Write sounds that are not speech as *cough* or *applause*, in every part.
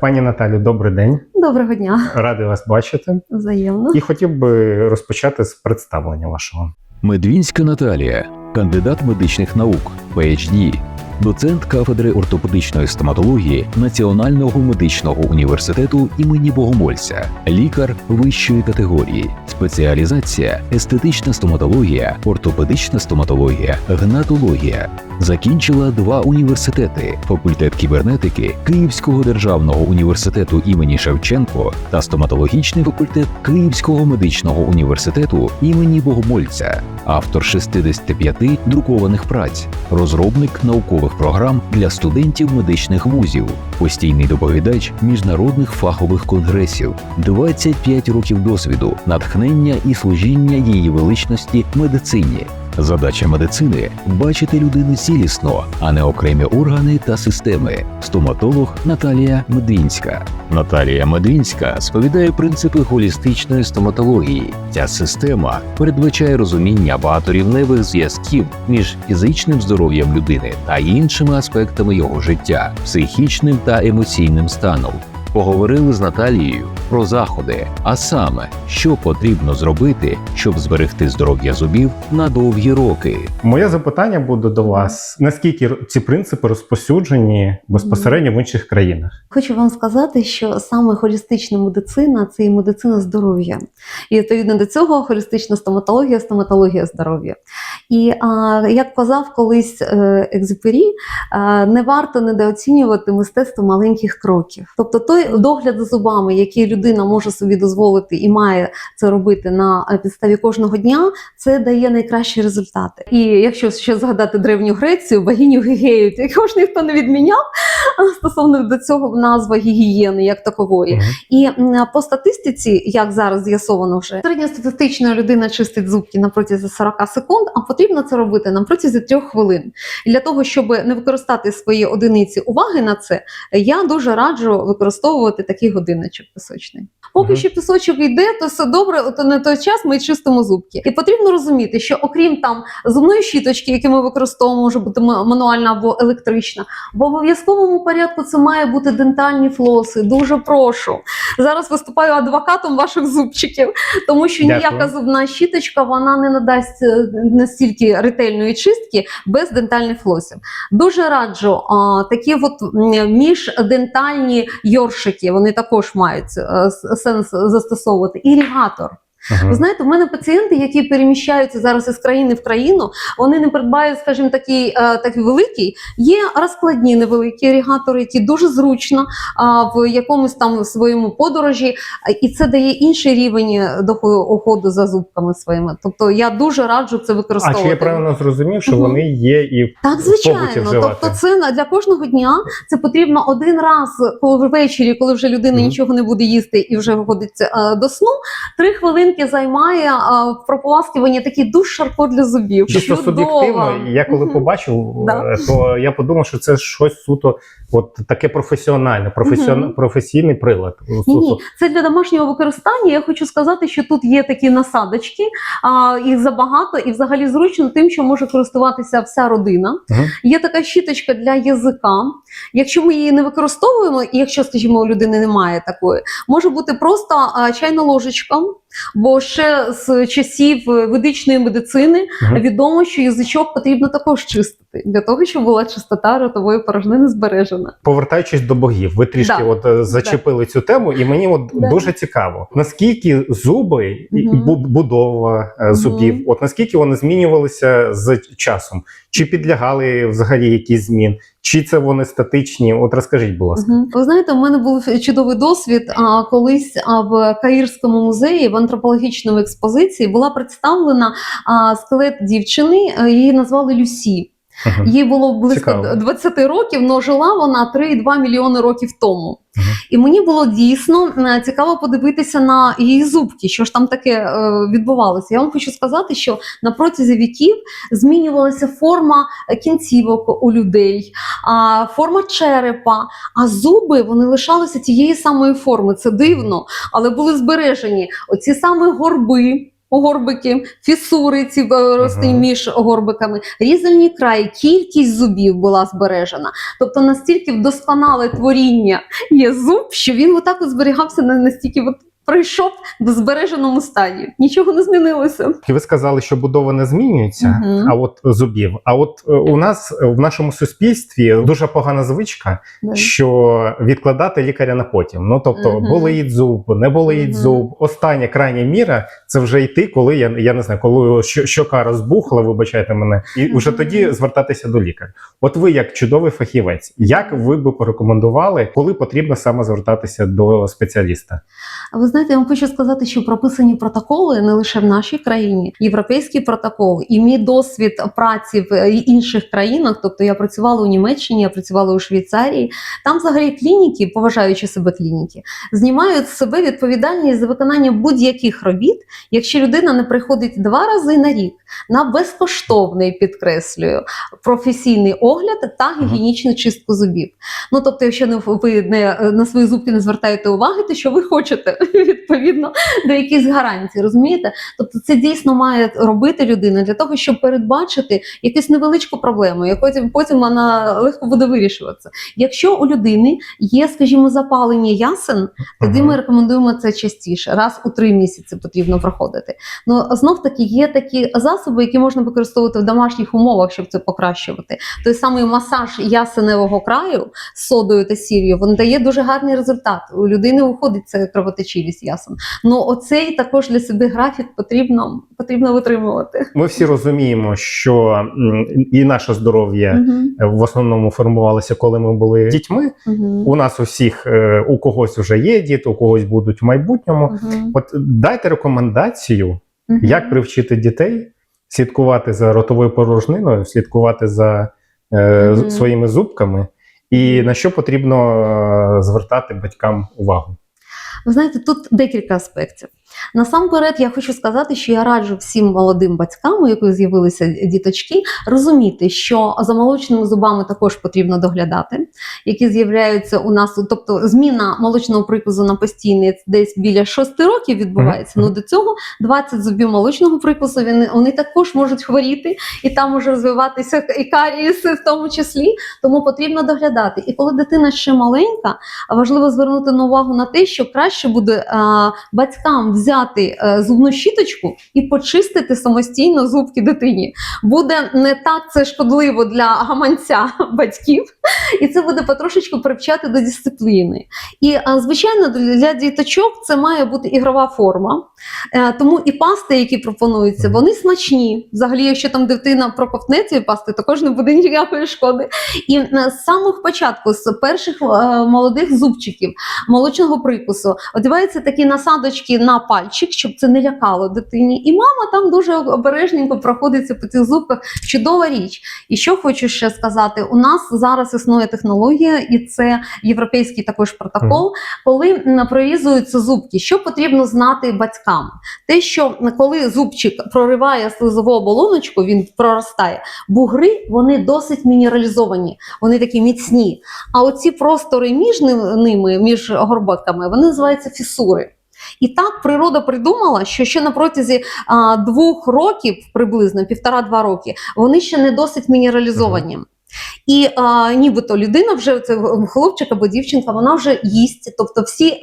Пані Наталю, добрий день. Доброго дня, Радий вас бачити. взаємно. І хотів би розпочати з представлення вашого. Медвінська Наталія, кандидат медичних наук, PhD, доцент кафедри ортопедичної стоматології Національного медичного університету імені Богомольця, лікар вищої категорії, спеціалізація естетична стоматологія, ортопедична стоматологія, гнатологія. Закінчила два університети: факультет кібернетики Київського державного університету імені Шевченко та стоматологічний факультет Київського медичного університету імені Богомольця, автор 65 друкованих праць, розробник наукових програм для студентів медичних вузів, постійний доповідач міжнародних фахових конгресів, 25 років досвіду, натхнення і служіння її величності медицині. Задача медицини бачити людину цілісно, а не окремі органи та системи. Стоматолог Наталія Медвінська. Наталія Медвінська сповідає принципи холістичної стоматології. Ця система передбачає розуміння багаторівневих зв'язків між фізичним здоров'ям людини та іншими аспектами його життя, психічним та емоційним станом. Поговорили з Наталією про заходи, а саме, що потрібно зробити, щоб зберегти здоров'я зубів на довгі роки. Моє запитання буде до вас: наскільки ці принципи розпосюджені безпосередньо в інших країнах? Хочу вам сказати, що саме холістична медицина це і медицина здоров'я. І відповідно до цього холістична стоматологія, стоматологія здоров'я. І а, як казав колись е, Екзюпері, е, не варто недооцінювати мистецтво маленьких кроків. Тобто той догляд за зубами, який людина може собі дозволити і має це робити на підставі кожного дня, це дає найкращі результати. І якщо ще згадати древню Грецію, богиню Гігею, якого ж ніхто не відміняв стосовно до цього назва гігієни як такової. Мгм. І по статистиці, як зараз з'ясовано вже, середньостатистична людина чистить зубки на протязі 40 секунд, а потрібно це робити на протязі 3 хвилин. І для того, щоб не використати свої одиниці уваги на це, я дуже раджу використовувати такий годинничок пісочний. Поки Мгм. що пісочок йде, то все добре, то на той час ми чистимо зубки. І потрібно розуміти, що окрім там зубної щіточки, які ми використовуємо, може бути мануальна або електрична, в обов'язковому порядку це має бути дентальні флоси. Дуже прошу. Зараз виступаю адвокатом ваших зубчиків, тому що Дякую. ніяка зубна щіточка вона не надасть е, настільки ретельної чистки без дентальних флосів. Дуже раджу а, такі от міждентальні йоршики, вони також мають е, сенс застосовувати. Ірігатор. Мгм. Ви знаєте, в мене пацієнти, які переміщаються зараз із країни в країну, вони не придбають, скажімо, такий, е, такий великий. Є розкладні невеликі іригатори, які дуже зручно а, в якомусь там своєму подорожі, і це дає інший рівень доходу за зубками своїми. Тобто я дуже раджу це А чи я правильно зрозумів, що вони є і Так, звичайно. вживати? Тобто, це для кожного дня це потрібно один раз, коли ввечері, коли вже людина нічого не буде їсти і вже виходить е, до сну. Три хвилинки займає а, в прополаскуванні такий душ шарко для зубів. Чисто суб'єктивно, я коли побачив, Да. е, то я подумав, що це щось суто от таке професіональне, професіон... Мгм. професійний прилад. Ні, ні, це для домашнього використання. Я хочу сказати, що тут є такі насадочки, а, їх забагато, і взагалі зручно тим, що може користуватися вся родина. Мгм. Є така щіточка для язика. Якщо ми її не використовуємо, і якщо, скажімо, у людини немає такої, може бути просто а, чайна ложечка. Бо ще з часів е, ведичної медицини Мгм. відомо, що язичок потрібно також чистити для того, щоб була чистота ротової порожнини збережена. Повертаючись до богів, ви трішки Да. от е, зачепили цю тему, і мені от Да. дуже цікаво, наскільки зуби і Мгм. будова е, зубів, от наскільки вони змінювалися з часом, чи підлягали взагалі якісь змін, чи це вони статичні? От розкажіть, будь ласка. Ви знаєте, у мене був чудовий досвід. А колись в Каїрському музеї в антропологічному експозиції була представлена скелет дівчини. Її назвали Люсі. Мгм. Їй було близько Цікаво. 20 років, але жила вона 3,2 мільйони років тому. Мгм. І мені було дійсно е, цікаво подивитися на її зубки, що ж там таке е, відбувалося. Я вам хочу сказати, що на протязі віків змінювалася форма е, кінцівок у людей, форма черепа, а зуби вони лишалися тієї самої форми. Це дивно, але були збережені оці саме горби. Горбики, фісури ці рости рости Мгм. між горбиками, різальні краї, кількість зубів була збережена. Тобто настільки вдосконале творіння є зуб, що він отак от зберігався на настільки от прийшов в збереженому стані. Нічого не змінилося. І ви сказали, що будова не змінюється, Мгм. а от зубів. А от е, у нас е, в нашому суспільстві дуже погана звичка, Да. що відкладати лікаря на потім. Ну тобто, Мгм. болить зуб, не болить Мгм. зуб. Остання крайня міра це вже йти, коли я, я не знаю, коли що- щока розбухла, вибачайте мене, і вже тоді звертатися до лікаря. От ви, як чудовий фахівець, як ви би порекомендували, коли потрібно саме звертатися до спеціаліста? А ви знаєте, я вам хочу сказати, що прописані протоколи не лише в нашій країні, європейський протокол і мій досвід праці в е, інших країнах. Тобто я працювала у Німеччині, я працювала у Швейцарії. Там взагалі клініки, поважаючи себе клініки, знімають з себе відповідальність за виконання будь-яких робіт, якщо людина не приходить два рази на рік на безкоштовний підкреслюю професійний огляд та гігієнічну чистку зубів. Ну тобто, якщо не ви не на свої зубки не звертаєте уваги, то що ви хочете відповідно до якихось гарантій, розумієте? Тобто, це дійсно має робити людина для того, щоб передбачити якусь невеличку проблему, яку потім, вона легко буде вирішуватися. Якщо у людини є, скажімо, запалення ясен, тоді ми рекомендуємо це частіше, раз у три місяці потрібно проходити. Ну знов таки є такі засоби, які можна використовувати в домашніх умовах, щоб це покращувати. Той самий масаж ясеневого краю з содою та сіллю, він дає дуже гарний результат. У людини уходить це кровотечивість ясен. Ну оцей також для себе графік потрібно, потрібно витримувати. Ми всі розуміємо, що і наше здоров'я Мгм. в основному формувалося, коли ми були дітьми. Мгм. У нас у всіх е, у когось вже є діти, у когось будуть в майбутньому. Мгм. От дайте рекомендацію, Мгм. як привчити дітей слідкувати за ротовою порожниною, слідкувати за е, Мгм. своїми зубками, і на що потрібно е, звертати батькам увагу. Ви знаєте, тут декілька аспектів. Насамперед, я хочу сказати, що я раджу всім молодим батькам, у яких з'явилися діточки, розуміти, що за молочними зубами також потрібно доглядати, які з'являються у нас. Тобто, зміна молочного прикусу на постійний десь біля 6 років відбувається. Мгм. Ну до цього 20 зубів молочного прикусу вони, вони також можуть хворіти, і там може розвиватися і карієси в тому числі. Тому потрібно доглядати. І коли дитина ще маленька, важливо звернути на увагу на те, що краще буде а, батькам взяти е, зубну щіточку і почистити самостійно зубки дитині. Буде не так це шкодливо для гаманця *laughs* батьків, і це буде потрошечку привчати до дисципліни. І звичайно, для діточок це має бути ігрова форма. Е, Тому і пасти, які пропонуються, вони смачні. Взагалі, якщо там дитина проковтне цієї пасти, також не буде ніякої шкоди. І е, з самого початку, з перших е, молодих зубчиків молочного прикусу, одягаються такі насадочки на пальчик, щоб це не лякало дитині. І мама там дуже обережненько проходиться по цих зубках. Чудова річ. І що хочу ще сказати: у нас зараз існує технологія, і це європейський також протокол, коли прорізуються зубки. Що потрібно знати батькам? Те, що коли зубчик прориває слизову оболоночку, він проростає. Бугри вони досить мінералізовані, вони такі міцні. А оці простори між ними, між горботками, вони називаються фісури. І так природа придумала, що ще на протязі а, двох років, приблизно півтора-два роки, вони ще не досить мінералізовані. І а, нібито людина вже це хлопчик або дівчинка, вона вже їсть. Тобто всі е,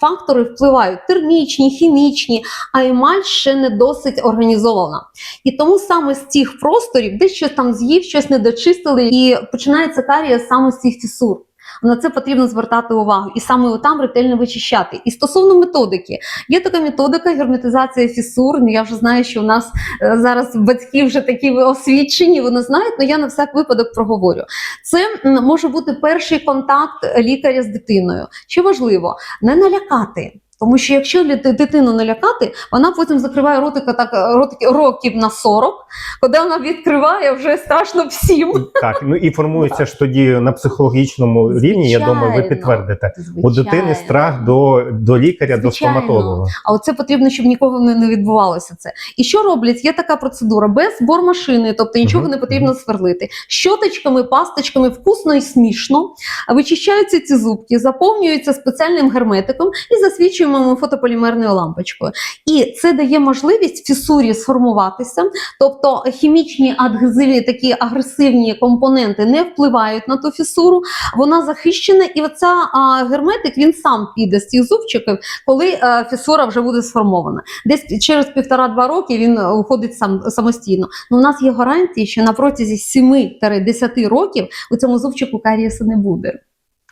фактори впливають: термічні, хімічні, а емаль ще не досить організована. І тому саме з цих просторів, де щось там з'їв, щось не дочистили, і починається карія саме з цих фісур. На це потрібно звертати увагу і саме там ретельно вичищати. І стосовно методики, є така методика герметизація фісур. Ну, Я вже знаю, що у нас е, зараз батьки вже такі освічені, вони знають, але я на всяк випадок проговорю. Це може бути перший контакт лікаря з дитиною. Що важливо, не налякати. Тому що якщо дитину налякати, вона потім закриває ротика так ротики років на 40, коли вона відкриває вже страшно всім. Так, ну і формується ж тоді на психологічному рівні. Я думаю, ви Звичайно. підтвердите. У дитини страх до, до лікаря, до стоматолога. А оце потрібно, щоб нікого не, відбувалося це. І що роблять? Є така процедура без бормашини, тобто нічого Мгм, не потрібно сверлити. Щоточками, пасточками, вкусно і смішно. Вичищаються ці зубки, заповнюються спеціальним герметиком і засвічуємо ми фотополімерною лампочкою. І це дає можливість фісурі сформуватися, тобто хімічні адгезиві, такі агресивні компоненти не впливають на ту фісуру, вона захищена, і оця а, герметик він сам піде з цих зубчиків, коли е, фісура вже буде сформована. Десь через півтора-два роки він е, уходить сам самостійно. Ну, у нас є гарантії, що на протязі 7-10 років у цьому зубчику карієсу не буде.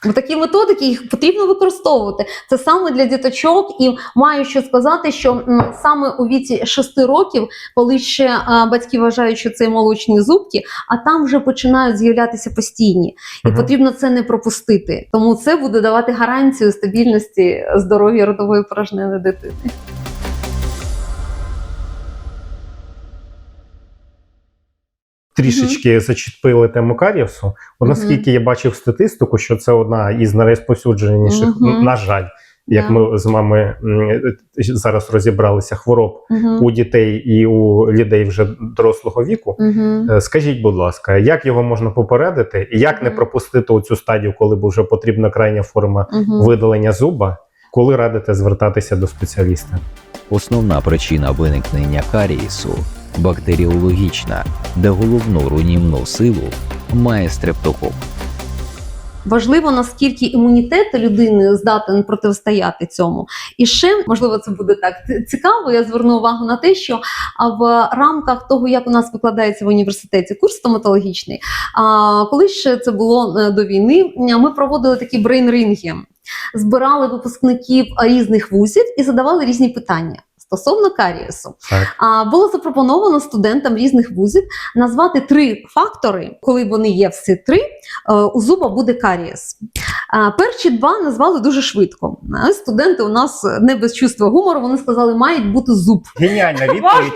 Бо такі методики їх потрібно використовувати. Це саме для діточок, і маю що сказати, що саме у віці 6 років, коли ще а, батьки вважають, що це молочні зубки, а там вже починають з'являтися постійні, і угу. потрібно це не пропустити. Тому це буде давати гарантію стабільності здоров'я родової порожнини дитини. Трішечки зачепили тему карієсу. От Мгм. наскільки я бачив статистику, що це одна із найрозповсюдженіших, Мгм. на жаль, як Да. ми з вами зараз розібралися, хвороб Мгм. у дітей і у людей вже дорослого віку. Мгм. Е, Скажіть, будь ласка, як його можна попередити, і як не пропустити у цю стадію, коли б вже потрібна крайня форма Мгм. видалення зуба, коли радите звертатися до спеціаліста? Основна причина виникнення карієсу бактеріологічна, де головну руйнівну силу має стрептокок. Важливо, наскільки імунітет людини здатен протистояти цьому. І ще, можливо, це буде так цікаво. Я зверну увагу на те, що в рамках того, як у нас викладається в університеті курс стоматологічний, а, коли ще це було е, до війни, ми проводили такі брейн-ринги, збирали випускників різних вузів і задавали різні питання. Стосовно карієсу, Так. а, було запропоновано студентам різних вузів назвати три фактори, коли вони є всі три, е, у зуба буде карієс. Перші два назвали дуже швидко. Студенти у нас не без чувства гумору. Вони сказали, мають бути зуб. Геніальна відповідь.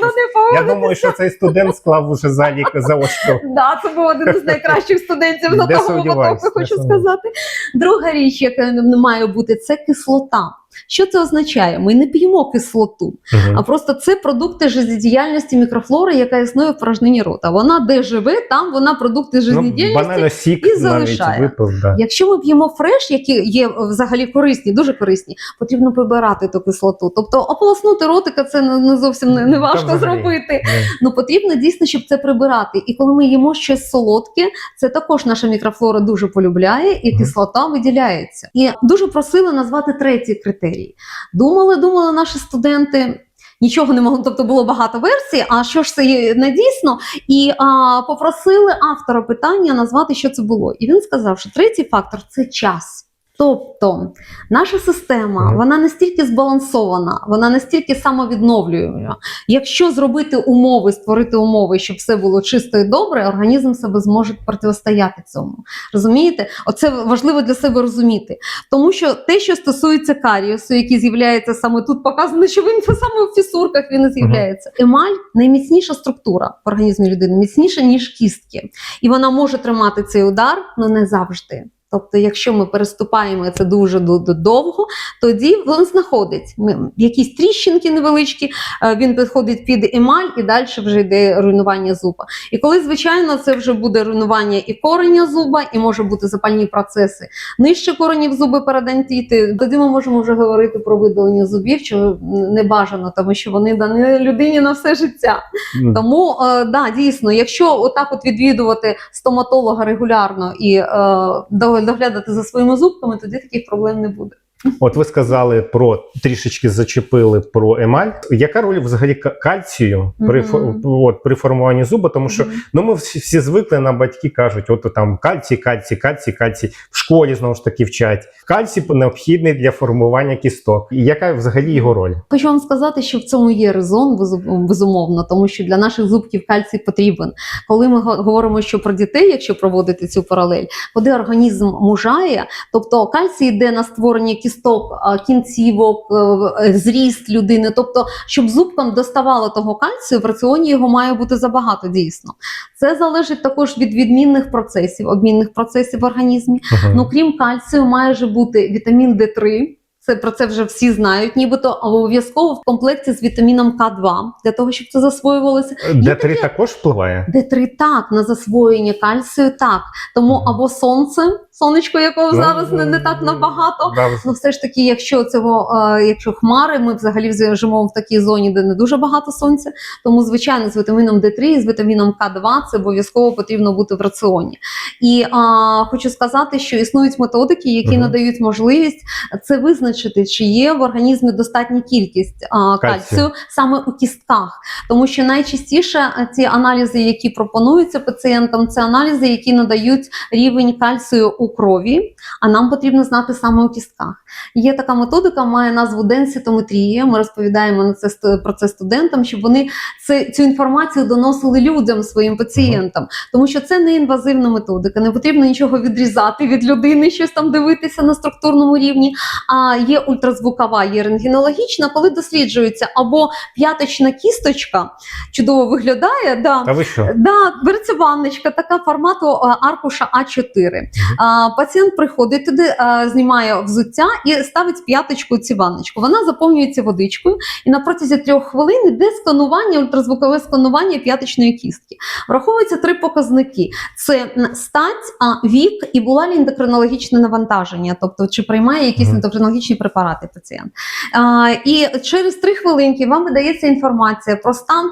Я думаю, що цей студент склав уже залік заочку. Да, це був один із найкращих студентів на сумніваюсь, потоку, хочу сказати. Друга річ, яка не має бути, це кислота. Що це означає? Ми не п'ємо кислоту, Мгм. а просто це продукти життєдіяльності мікрофлори, яка існує в порожнині рота. Вона де живе, там вона продукти Ну, життєдіяльності. сік і залишає. випив. Да. Якщо ми п'ємо фреш, які є взагалі корисні, дуже корисні, потрібно прибирати ту кислоту. Тобто ополоснути ротика це не, зовсім не, не важко взагалі. зробити. Ну, Ну потрібно дійсно, щоб це прибирати. І коли ми їмо щось солодке, це також наша мікрофлора дуже полюбляє, і Мгм. кислота виділяється. І дуже просили назвати третій критерій. Думали, думали наші студенти. Нічого не могли, тобто було багато версій. А що ж це не дійсно? І а, попросили автора питання назвати, що це було. І він сказав, що третій фактор це час. Тобто наша система вона настільки збалансована, вона настільки самовідновлюєма. Якщо зробити умови, створити умови, щоб все було чисто і добре, організм себе зможе протистояти цьому. Розумієте? Оце важливо для себе розуміти. Тому що те, що стосується каріусу, який з'являється саме тут, показано, що він саме в фісурках він і з'являється. Емаль найміцніша структура в організмі людини, міцніша ніж кістки, і вона може тримати цей удар, але не завжди. Тобто, якщо ми переступаємо це дуже ду- ду- довго, тоді він знаходить якісь тріщинки невеличкі, е, він підходить під емаль і далі вже йде руйнування зуба. І коли, звичайно, це вже буде руйнування і кореня зуба, і може бути запальні процеси нижче коренів зуби парадонтіти, тоді ми можемо вже говорити про видалення зубів, що не бажано, тому що вони дані людині на все життя. М, Тому е, да, дійсно, якщо отак от відвідувати стоматолога регулярно і е, до- доглядати за своїми зубками, тоді таких проблем не буде. От ви сказали про трішечки зачепили про емаль. Яка роль взагалі кальцію при, Мгм. фо- от, при формуванні зуба? Тому що Мгм. ну ми всі, всі звикли на батьки кажуть, от там кальцій, кальцій, кальцій, кальцій. В школі знову ж таки вчать. Кальцій необхідний для формування кісток. І яка взагалі його роль? Хочу вам сказати, що в цьому є резон, безумовно, тому що для наших зубків кальцій потрібен. Коли ми говоримо, що про дітей, якщо проводити цю паралель, коли організм мужає, тобто кальцій йде на створення кісток, а, кінцівок, е, е, зріст людини. Тобто, щоб зубкам доставало того кальцію, в раціоні його має бути забагато дійсно. Це залежить також від відмінних процесів, обмінних процесів в організмі. Мгм. Ну крім кальцію, має же бути вітамін Д3. Це про це вже всі знають, нібито обов'язково в комплекті з вітаміном К2 для того, щоб це засвоювалося. Д3 також впливає. Д3 так на засвоєння кальцію, так тому або сонце, сонечко, якого зараз не, не так набагато. Да, Ну, все ж таки, якщо це е, якщо хмари, ми взагалі живемо в такій зоні, де не дуже багато сонця. Тому, звичайно, з вітаміном D3 і з вітаміном К2 це обов'язково потрібно бути в раціоні. І а, хочу сказати, що існують методики, які Мгм. надають можливість це визначити, чи є в організмі достатня кількість а, Кальцію. кальцію саме у кістках, тому що найчастіше е, ці аналізи, які пропонуються пацієнтам, це аналізи, які надають рівень кальцію у крові. А нам потрібно знати саме у кістках. Є така методика, має назву денситометрія. Ми розповідаємо на це про це студентам, щоб вони це, цю інформацію доносили людям, своїм пацієнтам, тому що це не інвазивна методика. Не потрібно нічого відрізати від людини, щось там дивитися на структурному рівні. А є ультразвукова, є рентгенологічна, коли досліджується або п'яточна кісточка чудово виглядає. Да, Та ви що? Да, береться ванночка, така формату аркуша А4. Пацієнт приходить туди, знімає взуття і ставить п'яточку цю ванночку. Вона заповнюється водичкою, і на протязі трьох хвилин йде сканування, ультразвукове сканування п'яточної кістки. Враховуються три показники: це стать, а, вік і була лі ендокринологічне навантаження, тобто чи приймає якісь ендокринологічні препарати пацієнт. І через три хвилинки вам видається інформація про стан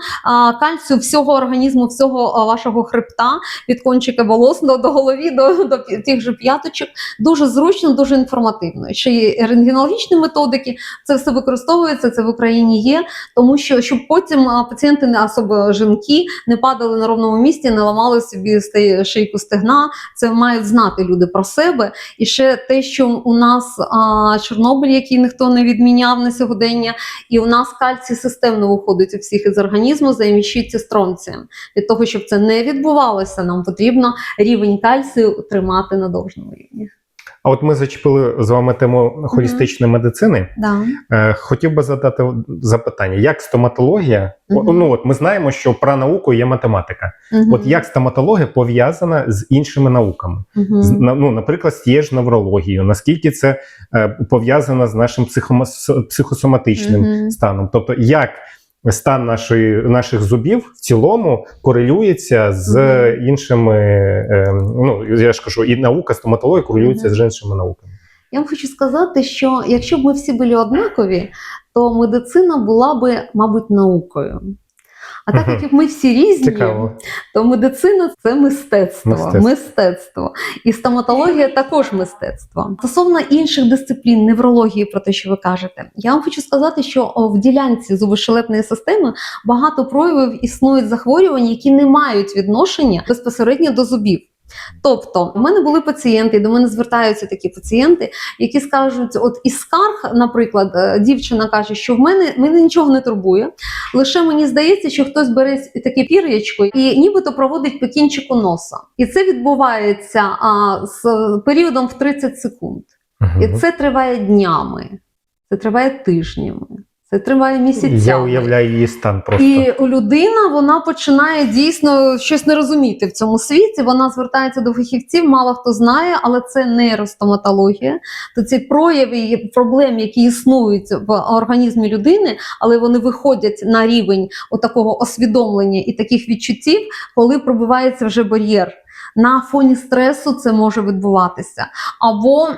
кальцію всього організму, всього вашого хребта, від кончика волос до, до голові, до, до тих же п'яточок. Дуже зручно, дуже інформативно. Ще є рентгенологічні методики, це все використовується, це в Україні є, тому що щоб потім пацієнти, не особливо жінки, не падали на ровному місці, не ламали собі шийку стегна. Це мають знати люди про себе. І ще те, що у нас а, Чорнобиль, який ніхто не відміняв на сьогодення, і у нас кальцій системно виходить у всіх із організму, заміщується стронцієм. Для того, щоб це не відбувалося, нам потрібно рівень кальцію тримати на должному рівні. А от ми зачепили з вами тему холістичної медицини. Да. Е, Хотів би задати запитання: як стоматологія? Мгм. о, Ну от ми знаємо, що про науку є математика. Мгм. От як стоматологія пов'язана з іншими науками? Мгм. З, ну, наприклад, з тією ж неврологією, наскільки це е, пов'язано з нашим психомо- с- психосоматичним станом? Тобто, як стан нашої, наших зубів в цілому корелюється з Мгм. іншими, е, ну я ж кажу, і наука стоматологія корелюється Мгм. з іншими науками. Я вам хочу сказати, що якщо б ми всі були однакові, то медицина була би, мабуть, наукою. А так як ми всі різні, Цікаво. то медицина це мистецтво. Мистецтво. мистецтво. І стоматологія також мистецтво. Стосовно інших дисциплін, неврології, про те, що ви кажете, я вам хочу сказати, що в ділянці зубошелепної системи багато проявів існують захворювань, які не мають відношення безпосередньо до зубів. Тобто, в мене були пацієнти, до мене звертаються такі пацієнти, які скажуть: от із скарг, наприклад, е, дівчина каже, що в мене мене нічого не турбує, лише мені здається, що хтось бере таке пір'ячко і нібито проводить по кінчику носа. І це відбувається а, з періодом в 30 секунд. І це триває днями, це триває тижнями, це триває місяцями. Я уявляю її стан просто. І людина вона починає дійсно щось не розуміти в цьому світі. Вона звертається до фахівців, мало хто знає, але це нейростоматологія. То ці прояви і проблем, які існують в організмі людини, але вони виходять на рівень такого освідомлення і таких відчуттів, коли пробивається вже бар'єр. На фоні стресу це може відбуватися. Або,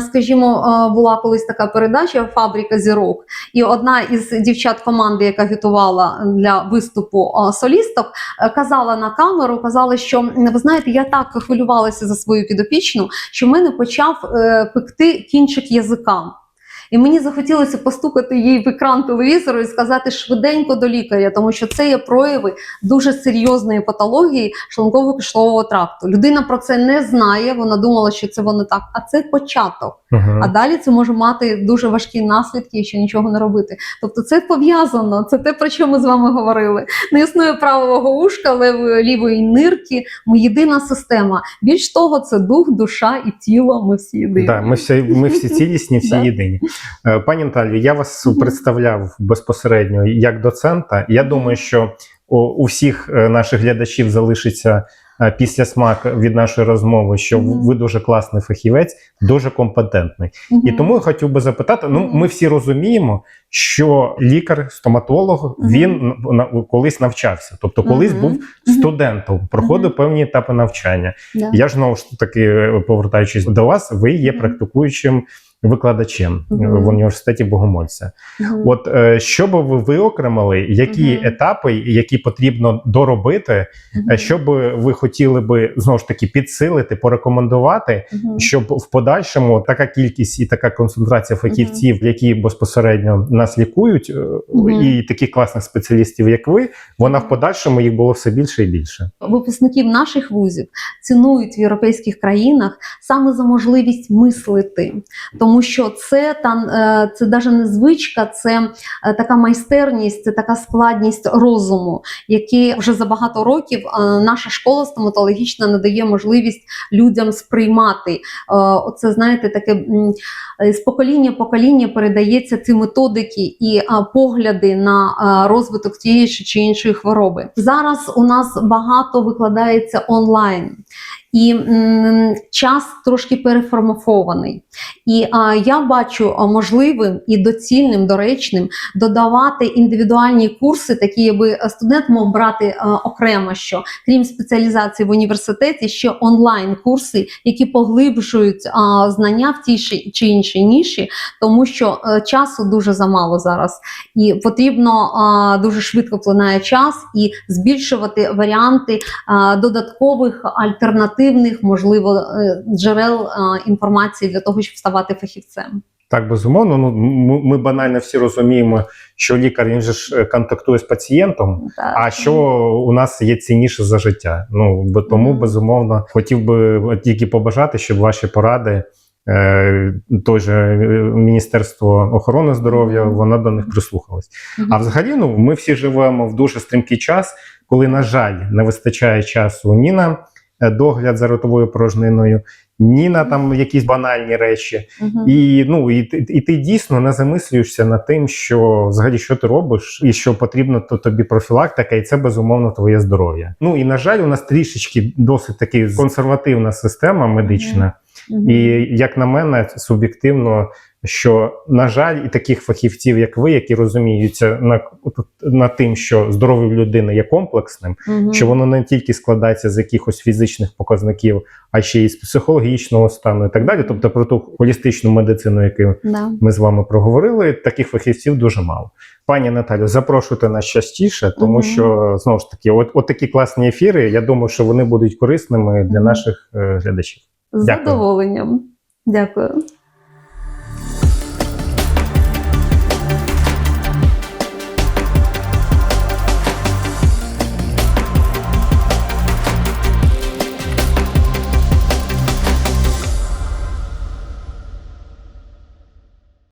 скажімо, е, була колись така передача Фабрика зірок, і одна із дівчат команди, яка готувала для виступу солісток, е, казала на камеру, казала, що ви знаєте, я так хвилювалася за свою підопічну, що в мене почав е, пекти кінчик язика. І мені захотілося постукати їй в екран телевізору і сказати швиденько до лікаря, тому що це є прояви дуже серйозної патології шлунково-кишкового тракту. Людина про це не знає, вона думала, що це воно так, а це початок. Мгм. А далі це може мати дуже важкі наслідки, якщо нічого не робити. Тобто це пов'язано. Це те, про що ми з вами говорили. Не існує правого ушка, левої лівої нирки. Ми єдина система. Більш того, це дух, душа і тіло. Ми всі єдині. Да, ми всі, ми всі цілісні, всі *laughs* єдині. Е, Пані Наталію, я вас представляв безпосередньо як доцента. Я думаю, що у, всіх е, наших глядачів залишиться е, після смак від нашої розмови, що ви дуже класний фахівець, дуже компетентний. І тому я хотів би запитати: ну, ми всі розуміємо, що лікар-стоматолог він колись навчався, тобто колись був студентом, проходив певні етапи навчання. Я ж знову ж таки, повертаючись до вас, ви є практикуючим викладачем Мгм. в університеті Богомольця. Мгм. От е, що би ви виокремили, які Мгм. етапи, які потрібно доробити, е, що би ви хотіли би знову ж таки підсилити, порекомендувати, Мгм. щоб в подальшому така кількість і така концентрація фахівців, які безпосередньо нас лікують, Мгм. і таких класних спеціалістів, як ви, вона в подальшому їх було все більше і більше. випускників наших вузів цінують в європейських країнах саме за можливість мислити, тому що це там е, це навіть не звичка, це е, така майстерність, це така складність розуму, які вже за багато років е, наша школа стоматологічна надає можливість людям сприймати. Оце знаєте, таке з покоління покоління передається ці методики і погляди на розвиток тієї чи іншої хвороби. Зараз у нас багато викладається онлайн. І м, час трошки переформатований. І а, я бачу можливим і доцільним, доречним додавати індивідуальні курси, такі, аби студент мог брати а, окремо, що крім спеціалізації в університеті, ще онлайн-курси, які поглибшують а, знання в тій чи- іншій ніші, тому що е, часу дуже замало зараз, і потрібно а, дуже швидко вплинає час і збільшувати варіанти а, додаткових альтернативних, можливо, е, джерел інформації для того, щоб ставати фахівцем. Так, безумовно. Ну ми, банально всі розуміємо, що лікар він же ж е, контактує з пацієнтом. Так. А що у нас є цінніше за життя? Ну бо тому, безумовно, хотів би тільки побажати, щоб ваші поради, е, той же е, Міністерство охорони здоров'я, воно до них прислухалось. А взагалі, ну ми всі живемо в дуже стрімкий час, коли, на жаль, не вистачає часу ні на е, догляд за ротовою порожниною, ні на там якісь банальні речі. Мгм. І ну і, і ти дійсно не замислюєшся над тим, що взагалі що ти робиш, і що потрібно то тобі профілактика, і це безумовно твоє здоров'я. Ну і на жаль, у нас трішечки досить таки консервативна система медична. Мгм. І як на мене, суб'єктивно, що на жаль, і таких фахівців, як ви, які розуміються на, на тим, що здоров'я людини є комплексним, Мгм. що воно не тільки складається з якихось фізичних показників, а ще й з психологічного стану і так далі. Тобто про ту холістичну медицину, яку Да. ми з вами проговорили, таких фахівців дуже мало. Пані Наталю, запрошуйте нас частіше, тому Мгм. що знову ж таки, от, от такі класні ефіри. Я думаю, що вони будуть корисними для Мгм. наших е, глядачів. З Дякую. задоволенням. Дякую.